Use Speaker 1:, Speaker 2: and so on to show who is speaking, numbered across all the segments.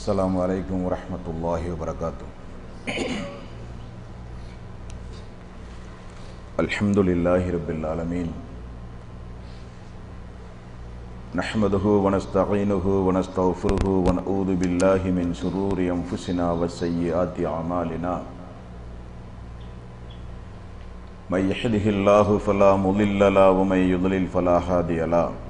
Speaker 1: السلام عليكم ورحمة الله وبركاته الحمد لله رب العالمين نحمده ونستعينه ونستغفره ونعوذ بالله من شرور أنفسنا وسيئات أعمالنا من يحده الله فلا مضل له، ومن يضلل فلا هادي له۔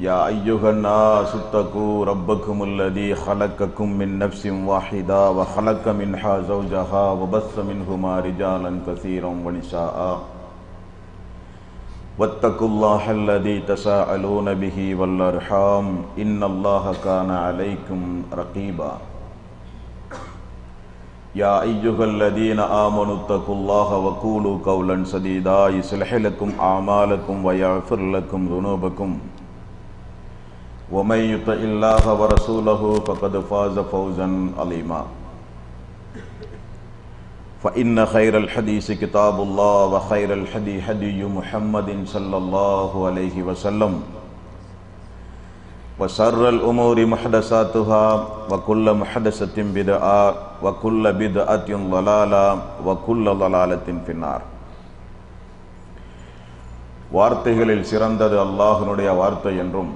Speaker 1: يا ايها الناس اتقوا ربكم الذي خلقكم من نفس واحده وخلق منها زوجها وبث منهما رجالا كثيرا ونساء. واتقوا الله الذي تساءلون به والارحام ان الله كان عليكم رقيبا. يا ايها الذين امنوا اتقوا الله وقولوا قولا سديدا. يصلح لكم اعمالكم ويغفر لكم ذنوبكم. ومن يطع الله ورسوله فقد فاز فوزا عظيما فإن خير الحديث كتاب الله وخير الحدي هدي محمد صلى الله عليه وسلم وشر الأمور محدثاتها وكل محدثة بدعة وكل بدعة ضلالة وكل ضلالة في النار வார்த்தைகளில் சிறந்தது அல்லாஹனுடைய வார்த்தை என்றும்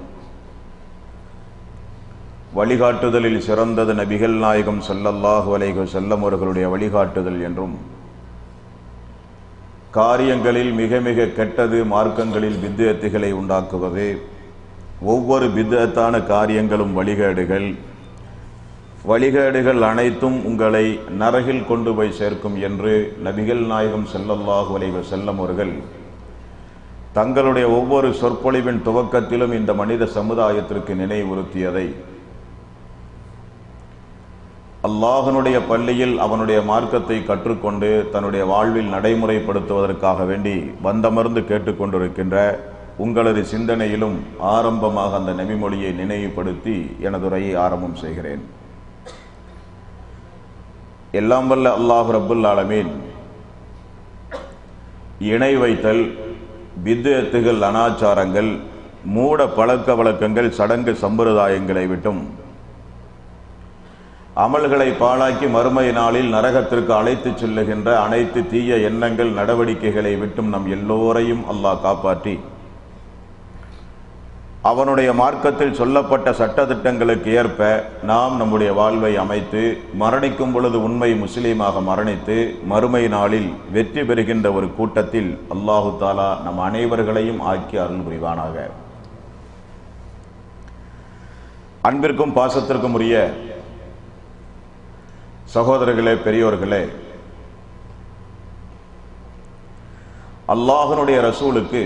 Speaker 1: வழிகாட்டுதலில் சிறந்தது நபிகள் நாயகம் சல்லல்லாஹு அலைகு செல்லம் அவர்களுடைய வழிகாட்டுதல் என்றும் காரியங்களில் மிக மிக கெட்டது மார்க்கங்களில் பித்தியத்துகளை உண்டாக்குவது ஒவ்வொரு பித்தத்தான காரியங்களும் வழிகேடுகள் வழிகேடுகள் அனைத்தும் உங்களை நரகில் கொண்டு போய் சேர்க்கும் என்று நபிகள் நாயகம் செல்லல்லாஹு அலைஹு செல்லம் அவர்கள் தங்களுடைய ஒவ்வொரு சொற்பொழிவின் துவக்கத்திலும் இந்த மனித சமுதாயத்திற்கு நினைவுறுத்தியதை அல்லாஹனுடைய பள்ளியில் அவனுடைய மார்க்கத்தை கற்றுக்கொண்டு தன்னுடைய வாழ்வில் நடைமுறைப்படுத்துவதற்காக வேண்டி வந்தமர்ந்து கேட்டுக்கொண்டிருக்கின்ற உங்களது சிந்தனையிலும் ஆரம்பமாக அந்த நெமிமொழியை நினைவுபடுத்தி எனது உரையை ஆரம்பம் செய்கிறேன். எல்லாம் வல்ல அல்லாஹ் ரபுல் ஆலமீன். இணை வைத்தல் வித்தியத்துகள் அனாச்சாரங்கள் மூட பழக்க வழக்கங்கள் சடங்கு சம்பிரதாயங்களை விட்டும் அமல்களை பாழாக்கி மறுமை நாளில் நரகத்திற்கு அழைத்து செல்லுகின்ற அனைத்து தீய எண்ணங்கள் நடவடிக்கைகளை விட்டும் நம் எல்லோரையும் அல்லாஹ் காப்பாற்றி. அவனுடைய மார்க்கத்தில் சொல்லப்பட்ட சட்டத்திட்டங்களுக்கு ஏற்ப நாம் நம்முடைய வாழ்வை அமைத்து மரணிக்கும் பொழுது உண்மை முஸ்லீமாக மரணித்து மறுமை நாளில் வெற்றி பெறுகின்ற ஒரு கூட்டத்தில் அல்லாஹு தாலா நம் அனைவர்களையும் ஆக்கி அருள் புரிவானாக. அன்பிற்கும் பாசத்திற்கும் உரிய சகோதரர்களே பெரியோர்களே அல்லாஹனுடைய ரசூலுக்கு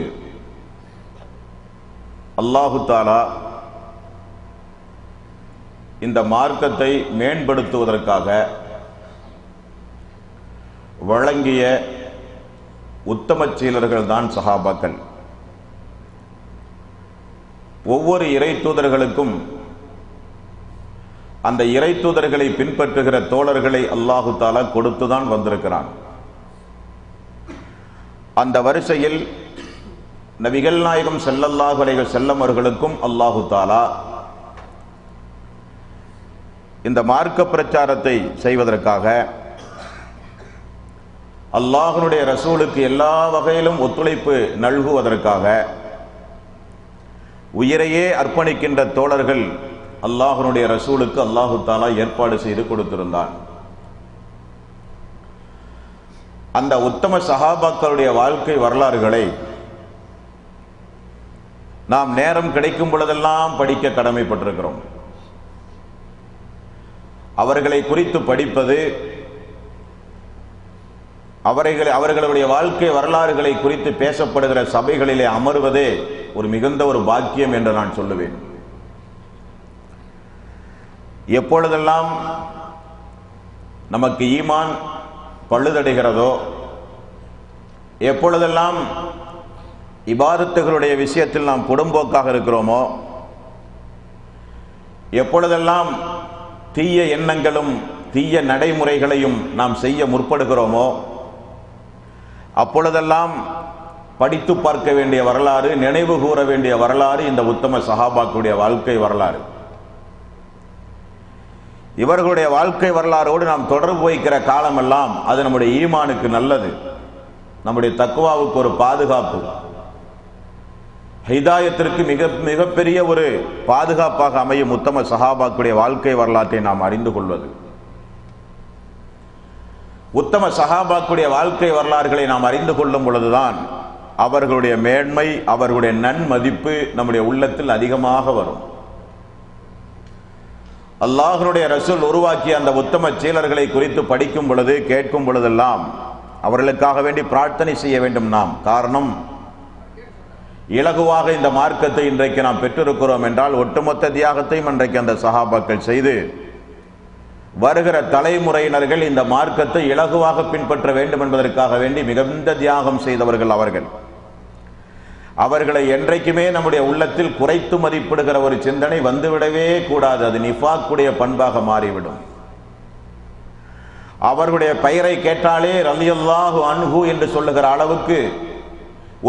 Speaker 1: அல்லாஹு தாலா இந்த மார்க்கத்தை மேம்படுத்துவதற்காக வழங்கிய உத்தம சீலர்கள் தான் சஹாபாக்கள். ஒவ்வொரு இறை தூதர்களுக்கும் அந்த இறை தூதர்களை பின்பற்றுகிற தோழர்களை அல்லாஹு தாலா கொடுத்துதான் வந்திருக்கிறான். அந்த வரிசையில் நபிகள் நாயகம் செல்லல்லாஹு அலைகள் செல்லமர்களுக்கும் அல்லாஹு தாலா இந்த மார்க்க பிரச்சாரத்தை செய்வதற்காக அல்லாஹனுடைய ரசூலுக்கு எல்லா வகையிலும் ஒத்துழைப்பு நல்குவதற்காக உயிரையே அர்ப்பணிக்கின்ற தோழர்கள் அல்லாஹனுடைய ரசூலுக்கு அல்லாஹு தாலா ஏற்பாடு செய்து கொடுத்திருந்தான். அந்த உத்தம சஹாபாக்களுடைய வாழ்க்கை வரலாறுகளை நாம் நேரம் கிடைக்கும் பொழுதெல்லாம் படிக்க கடமைப்பட்டிருக்கிறோம். அவர்களை குறித்து படிப்பது அவர்களை அவர்களுடைய வாழ்க்கை வரலாறுகளை குறித்து பேசப்படுகிற சபைகளிலே அமர்வதே ஒரு மிகுந்த ஒரு பாக்கியம் என்று நான் சொல்லுவேன். எப்பொழுதெல்லாம் நமக்கு ஈமான் பழுதடைகிறதோ எப்பொழுதெல்லாம் இபாதத்துகளுடைய விஷயத்தில் நாம் புடும்போக்காக இருக்கிறோமோ எப்பொழுதெல்லாம் தீய எண்ணங்களும் தீய நடைமுறைகளையும் நாம் செய்ய முற்படுகிறோமோ அப்பொழுதெல்லாம் படித்து பார்க்க வேண்டிய வரலாறு நினைவு கூற வேண்டிய வரலாறு இந்த உத்தம சஹாபாக்குடைய வாழ்க்கை வரலாறு. இவர்களுடைய வாழ்க்கை வரலாறோடு நாம் தொடர்பு வைக்கிற காலமெல்லாம் அது நம்முடைய ஈமானுக்கு நல்லது. நம்முடைய தக்குவாவுக்கு ஒரு பாதுகாப்பு. ஹிதாயத்திற்கு மிக மிகப்பெரிய ஒரு பாதுகாப்பாக அமையும் உத்தம சஹாபாக்குடைய வாழ்க்கை வரலாற்றை நாம் அறிந்து கொள்வது. உத்தம சஹாபாக்குடைய வாழ்க்கை வரலாறுகளை நாம் அறிந்து கொள்ளும் பொழுதுதான் அவர்களுடைய மேன்மை அவர்களுடைய நன்மதிப்பு நம்முடைய உள்ளத்தில் அதிகமாக வரும். அல்லாஹனுடைய ரசூல் உருவாக்கிய அந்த உத்தம சீலர்களை குறித்து படிக்கும் பொழுது கேட்கும் பொழுதெல்லாம் அவர்களுக்காக வேண்டி பிரார்த்தனை செய்ய வேண்டும் நாம். காரணம் இலகுவாக இந்த மார்க்கத்தை இன்றைக்கு நாம் பெற்றிருக்கிறோம் என்றால் ஒட்டுமொத்த தியாகத்தையும் இன்றைக்கு அந்த சகாபாக்கள் செய்து வருகிற தலைமுறையினர்கள் இந்த மார்க்கத்தை இலகுவாக பின்பற்ற வேண்டும் என்பதற்காக வேண்டி மிகுந்த தியாகம் செய்தவர்கள் அவர்கள். அவர்களை என்றைக்குமே நம்முடைய உள்ளத்தில் குறைத்து மதிப்பிடுகிற ஒரு சிந்தனை வந்துவிடவே கூடாது. அது நிஃபாக்குடைய பண்பாக மாறிவிடும். அவர்களுடைய பெயரை கேட்டாலே ரலியல்லாஹு அன்ஹு என்று சொல்லுகிற அளவுக்கு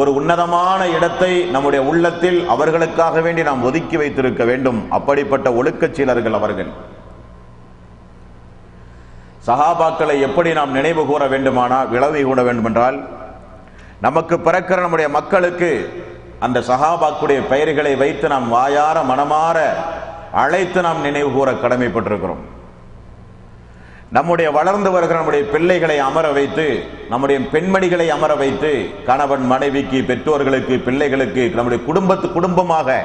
Speaker 1: ஒரு உன்னதமான இடத்தை நம்முடைய உள்ளத்தில் அவர்களுக்காக வேண்டி நாம் ஒதுக்கி வைத்திருக்க வேண்டும். அப்படிப்பட்ட ஒழுக்கச் சீலர்கள் அவர்கள். சஹாபாக்களை எப்படி நாம் நினைவு கூற வேண்டுமானால் விளவி கூட வேண்டுமென்றால் நமக்கு பிறக்கிற நம்முடைய மக்களுக்கு அந்த சஹாபாக்குடைய பெயர்களை வைத்து நாம் வாயார மனமாற அழைத்து நாம் நினைவு கூற கடமைப்பட்டிருக்கிறோம். நம்முடைய வளர்ந்து வருகிற நம்முடைய பிள்ளைகளை அமர வைத்து நம்முடைய பெண்மணிகளை அமர வைத்து கணவன் மனைவிக்கு பெற்றோர்களுக்கு பிள்ளைகளுக்கு நம்முடைய குடும்பத்து குடும்பமாக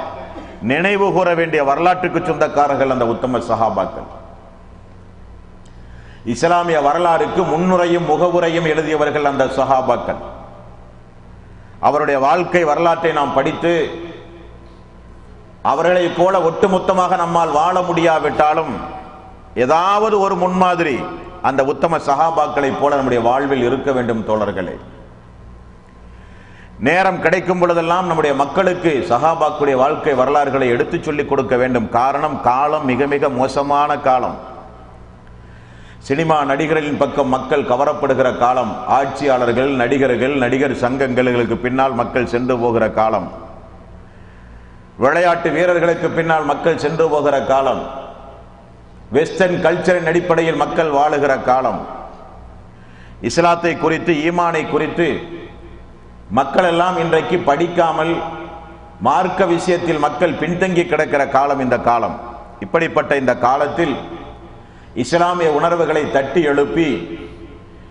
Speaker 1: நினைவு கூற வேண்டிய வரலாற்றுக்கு சொந்தக்காரர்கள் அந்த உத்தம சஹாபாக்கள். இஸ்லாமிய வரலாறுக்கு முன்னுரையும் முகவுரையும் எழுதியவர்கள் அந்த சஹாபாக்கள். அவருடைய வாழ்க்கை வரலாற்றை நாம் படித்து அவர்களைப் போல ஒட்டுமொத்தமாக நம்மால் வாழ முடியாவிட்டாலும் ஏதாவது ஒரு முன்மாதிரி அந்த உத்தம சகாபாக்களைப் போல நம்முடைய வாழ்வில் இருக்க வேண்டும் தோழர்களே. நேரம் கிடைக்கும் பொழுதெல்லாம் நம்முடைய மக்களுக்கு சகாபாக்குடைய வாழ்க்கை வரலாறுகளை எடுத்துச் சொல்லிக் கொடுக்க வேண்டும். காரணம் காலம் மிக மிக மோசமான காலம். சினிமா நடிகர்களின் பக்கம் மக்கள் கவரப்படுகிற காலம் ஆட்சியாளர்கள் நடிகர்கள் நடிகர் சங்கங்களுக்கு பின்னால் மக்கள் சென்று போகிற காலம். விளையாட்டு வீரர்களுக்கு பின்னால் மக்கள் சென்று போகிற காலம். வெஸ்டர்ன் கல்ச்சரின் அடிப்படையில் மக்கள் வாழுகிற காலம். இஸ்லாத்தை குறித்து ஈமானை குறித்து மக்கள் எல்லாம் இன்றைக்கு படிக்காமல் மார்க்க விஷயத்தில் மக்கள் பின்தங்கி கிடக்கிற காலம் இந்த காலம். இப்படிப்பட்ட இந்த காலத்தில் இஸ்லாமிய உணர்வுகளை தட்டி எழுப்பி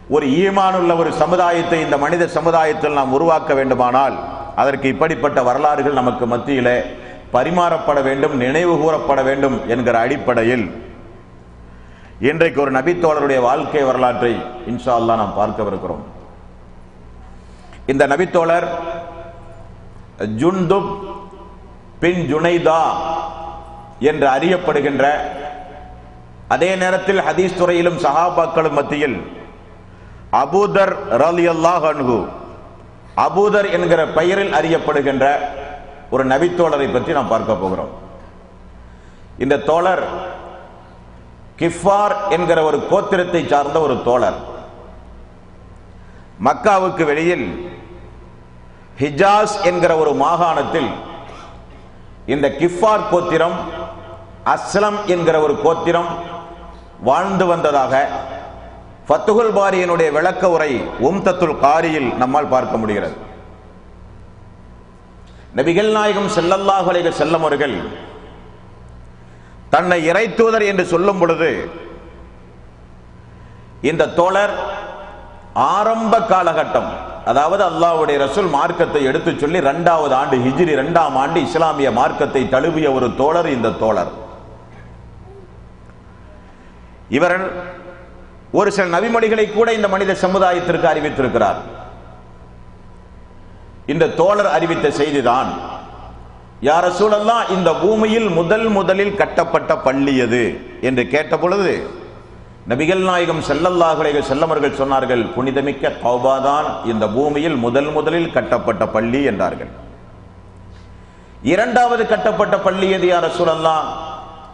Speaker 1: ஒரு ஈமானுள்ள ஒரு சமுதாயத்தை இந்த மனித சமுதாயத்தில் நாம் உருவாக்க வேண்டுமானால் அதற்கு இப்படிப்பட்ட வரலாறுகள் நமக்கு மத்தியில் பரிமாறப்பட வேண்டும் நினைவு கூறப்பட வேண்டும் என்கிற அடிப்படையில் இன்றைக்கு ஒரு நபித்தோழருடைய வாழ்க்கை வரலாற்றை இன்ஷா அல்லா நாம் பார்க்கவிருக்கிறோம். இந்த நபித்தோழர் ஜுன்துப் பின் ஜுனைதா என்று அறியப்படுகின்ற அதே நேரத்தில் ஹதீஸ் துறையிலும் சஹாபாக்களும் மத்தியில் அபூதர் ரலியல்லாஹு அன்ஹு அபூதர் என்கிற பெயரில் அறியப்படுகின்ற ஒரு நபித்தோழரை பற்றி நாம் பார்க்க போகிறோம். இந்த தோழர் கிஃபார் என்கிற ஒரு கோத்திரத்தை சார்ந்த ஒரு தோழர். மக்காவுக்கு வெளியில் ஹிஜாஸ் என்கிற ஒரு மாகாணத்தில் இந்த கிஃபார் கோத்திரம் அஸ்லம் என்கிற ஒரு கோத்திரம் வாழ்ந்து வந்ததாக ஃபத்துகுல் பாரியினுடைய விளக்க உரை உம்தத்துல் காரியில் நம்மால் பார்க்க முடிகிறது. நபிகள் நாயகம் செல்லல்லாஹு அலைஹி செல்லம் அவர்கள் தன்னை இறைத்தூதர் என்று சொல்லும் பொழுது இந்த தோழர் ஆரம்ப காலகட்டம் அதாவது அல்லாஹ்வுடைய ரசூல் மார்க்கத்தை எடுத்து சொல்லி இரண்டாவது ஆண்டு ஹிஜ்ரி இரண்டாம் ஆண்டு இஸ்லாமிய மார்க்கத்தை தழுவிய ஒரு தோழர் இந்த தோழர். இவர்கள் ஒரு சில நபிமொழிகளை கூட இந்த மனித சமுதாயத்திற்கு அறிவித்திருக்கிறார். இந்த தோழர் அறிவித்த செய்திதான் யார சூழல்லாம் இந்த பூமியில் முதல் முதலில் கட்டப்பட்ட பள்ளி எது? என்று கேட்ட பொழுது நபிகள் நாயகம் செல்லல்லாஹுடைய செல்லமர்கள் சொன்னார்கள் புனிதமிக்க கௌபா தான் இந்த பூமியில் முதல் முதலில் கட்டப்பட்ட பள்ளி என்றார்கள். இரண்டாவது கட்டப்பட்ட பள்ளி எது யார சூழல்லாம்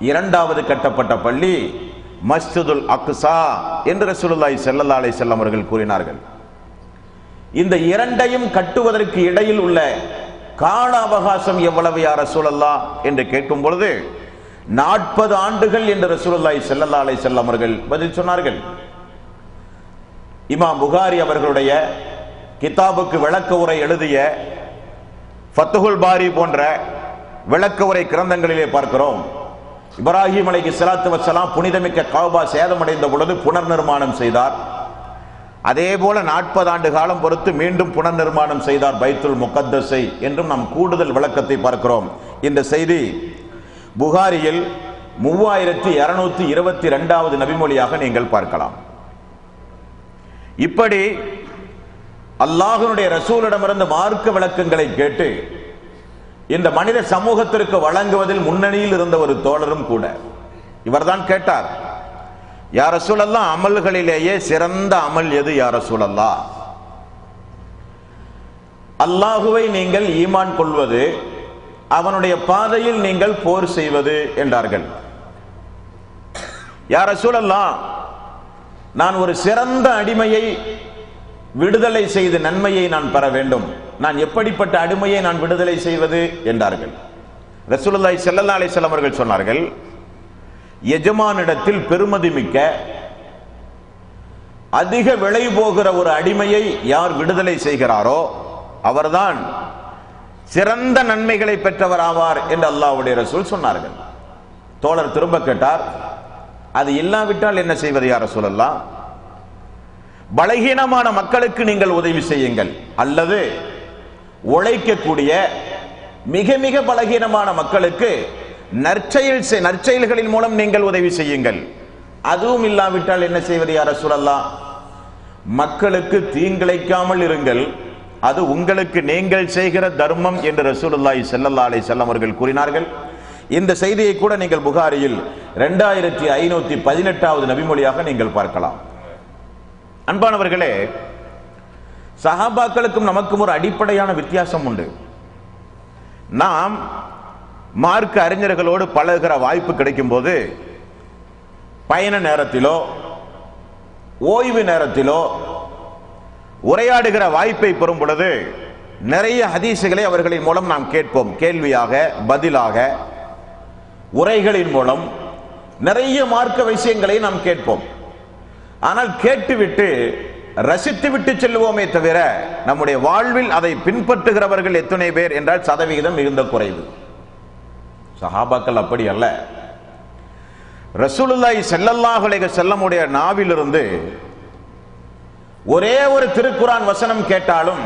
Speaker 1: இரண்டாவது கட்டப்பட்ட பள்ளி மஸ்ஜிதுல் அக்ஸா என்று ரசூலுல்லாஹி ஸல்லல்லாஹு அலைஹி வஸல்லம் அவர்கள் கூறினார்கள். இந்த இரண்டையும் கட்டுவதற்கு இடையில் உள்ள கால அவகாசம் எவ்வளவு யார் ரசூலல்லா என்று கேட்கும் பொழுது நாற்பது ஆண்டுகள் என்று ரசூலுல்லாஹி ஸல்லல்லாஹு அலைஹி வஸல்லம் அவர்கள் பதில் சொன்னார்கள். இமாம் புகாரி அவர்களுடைய கிதாபுக்கு விளக்க உரை எழுதிய ஃபத்துகுல் பாரி போன்ற விளக்க உரை கிரந்தங்களிலே பார்க்கிறோம். இப்ராஹிம் அலைக்கு ஸலாத்து வஸலாம் புனிதமிக்க கவுபா சேதமடைந்த பொழுது புனர் நிர்மாணம் செய்தார். அதே போல நாற்பது ஆண்டு காலம் பொறுத்து மீண்டும் புனர் நிர்மாணம் செய்தார் பைத்துல் முகத்தஸை என்றும் நாம் கூடுதல் விளக்கத்தை பார்க்கிறோம். இந்த செய்தி புகாரியில் மூவாயிரத்தி இருநூத்தி இருபத்தி ரெண்டாவது நபிமொழியாக நீங்கள் பார்க்கலாம். இப்படி அல்லாஹனுடைய ரசூலிடமிருந்து மார்க்க விளக்கங்களை கேட்டு இந்த மனித சமூகத்திற்கு வழங்குவதில் முன்னணியில் இருந்த ஒரு தோழரும் கூட. இவர்தான் கேட்டார் யார சூழல்லாம் அமல்களிலேயே சிறந்த அமல் எது யார சூழல்லா அல்லாஹுவை நீங்கள் ஈமான் கொள்வது அவனுடைய பாதையில் நீங்கள் போர் செய்வது என்றார்கள். யார சூழல்லாம் நான் ஒரு சிறந்த அடிமையை விடுதலை செய்து நன்மையை நான் பெற வேண்டும். நான் எப்படிப்பட்ட அடிமையை நான் விடுதலை செய்வது என்றார்கள். ரசூலுல்லாய் செல்லல்லா அலைஹி அவர்கள் சொன்னார்கள் எஜமானிடத்தில் பெருமதி மிக்க அதிக விலை போகிற ஒரு அடிமையை யார் விடுதலை செய்கிறாரோ அவர்தான் சிறந்த நன்மைகளை பெற்றவர் ஆவார் என்று அல்லாஹ்வுடைய ரசூல் சொன்னார்கள். தோழர் திரும்ப கேட்டார் அது இல்லாவிட்டால் என்ன செய்வது யார் ரசூலல்லாம் பலகீனமான மக்களுக்கு நீங்கள் உதவி செய்யுங்கள். அல்லது உழைக்கக்கூடிய மிக மிக பலகீனமான மக்களுக்கு நற்செயல் செய்- நற்செயல்களின் மூலம் நீங்கள் உதவி செய்யுங்கள். அதுவும் இல்லாவிட்டால் என்ன செய்வது யார சொல்லலாம் மக்களுக்கு தீங்கிழைக்காமல் இருங்கள். அது உங்களுக்கு நீங்கள் செய்கிற தர்மம் என்று ரசூலுல்லாஹி ஸல்லல்லாஹு அலைஹி வஸல்லம் அவர்கள் கூறினார்கள். இந்த செய்தியை கூட நீங்கள் புகாரியில் ரெண்டாயிரத்தி ஐநூத்தி பதினெட்டாவது நபிமொழியாக நீங்கள் பார்க்கலாம். அன்பானவர்களே சஹாபாக்களுக்கும் நமக்கும் ஒரு அடிப்படையான வித்தியாசம் உண்டு. நாம் மார்க்க அறிஞர்களோடு பழகுகிற வாய்ப்பு கிடைக்கும் போது பயண நேரத்திலோ ஓய்வு நேரத்திலோ உரையாடுகிற வாய்ப்பை பெறும் பொழுது நிறைய ஹதீசுகளை அவர்களின் மூலம் நாம் கேட்போம். கேள்வியாக பதிலாக உரைகளின் மூலம் நிறைய மார்க்க விஷயங்களை நாம் கேட்போம். ஆனால் கேட்டுவிட்டு ரசித்து விட்டு செல்லுவோமே தவிர நம்முடைய வாழ்வில் அதை பின்பற்றுகிறவர்கள் எத்தனை பேர் என்றால் சதவிகிதம் மிகுந்த குறைவு. சஹாபாக்கள் அப்படி அல்ல. ரசூலுல்லாய் செல்லல்லாஹுலேக செல்லமுடைய நாவிலிருந்து ஒரே ஒரு திருக்குரான் வசனம் கேட்டாலும்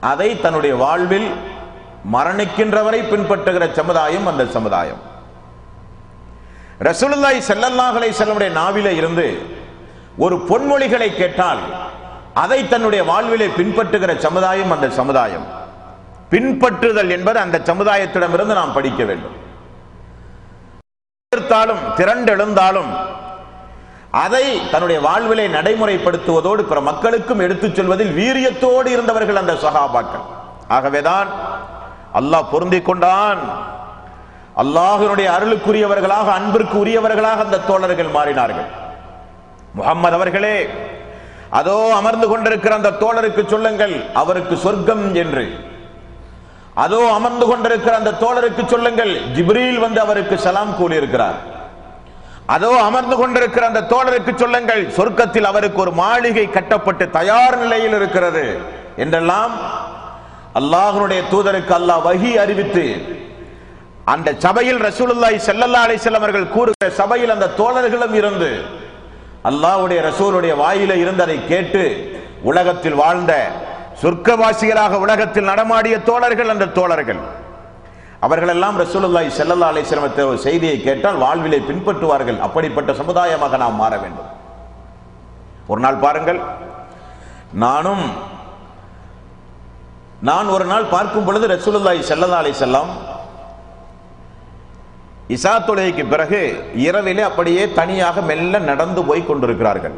Speaker 1: அதை தன்னுடைய வாழ்வில் மரணிக்கின்றவரை பின்பற்றுகிற சமுதாயம் அந்த சமுதாயம். ரசூலுல்லாஹி ஸல்லல்லாஹு அலைஹி நாவில நாவிலே இருந்து ஒரு பொன்மொழிகளை கேட்டால் அதை தன்னுடைய வாழ்விலே பின்பற்றுகிற சமுதாயம் அந்த சமுதாயம். பின்பற்றுதல் என்பது அந்த சமுதாயத்திடமிருந்து நாம் படிக்க வேண்டும். எதிர்த்தாலும் திரண்டெழுந்தாலும் அதை தன்னுடைய வாழ்விலை நடைமுறைப்படுத்துவதோடு பிற மக்களுக்கும் எடுத்துச் சொல்வதில் வீரியத்தோடு இருந்தவர்கள் அந்த சகாபாக்கள் ஆகவேதான் அல்லாஹ் பொருந்திக் கொண்டான். அல்லாஹினுடைய அருளுக்குரியவர்களாக அன்பிற்கு உரியவர்களாக அந்த தோழர்கள் மாறினார்கள். முகம்மது அவர்களே அதோ அமர்ந்து கொண்டிருக்கிற அந்த தோழருக்கு சொல்லுங்கள் அவருக்கு சொர்க்கம் என்று. அதோ அமர்ந்து கொண்டிருக்கிற அந்த தோழருக்கு சொல்லுங்கள் ஜிப்ரீல் வந்து அவருக்கு சலாம் கூறியிருக்கிறார். அதோ அமர்ந்து கொண்டிருக்கிற அந்த தோழருக்கு சொல்லுங்கள் சொர்க்கத்தில் அவருக்கு ஒரு மாளிகை கட்டப்பட்டு தயார் நிலையில் இருக்கிறது என்றெல்லாம் அல்லாஹனுடைய தூதருக்கு அல்லாஹ் வஹி அறிவித்து அந்த சபையில் ரசூலுல்லாய் செல்லல்லா அலை செல்லவர்கள் அவர்கள் கூறுகிற சபையில் அந்த தோழர்களும் இருந்து அல்லாஹ்வுடைய ரசூலுடைய வாயில இருந்து அதை கேட்டு உலகத்தில் வாழ்ந்த சொர்க்கவாசிகளாக உலகத்தில் நடமாடிய தோழர்கள் அந்த தோழர்கள். அவர்கள் எல்லாம் செல்லல்லா ஸல்லல்லாஹு அலைஹி செய்தியை கேட்டால் வாழ்விலை பின்பற்றுவார்கள். அப்படிப்பட்ட சமுதாயமாக நாம் மாற வேண்டும். ஒரு நாள் பாருங்கள். நானும் நான் ஒரு நாள் பார்க்கும் பொழுது ரசூலுல்லாய் செல்லல்லா அலைஹி வஸல்லம் இசா தொலைக்கு பிறகு இரவிலே அப்படியே தனியாக மெல்ல நடந்து போய் கொண்டிருக்கிறார்கள்.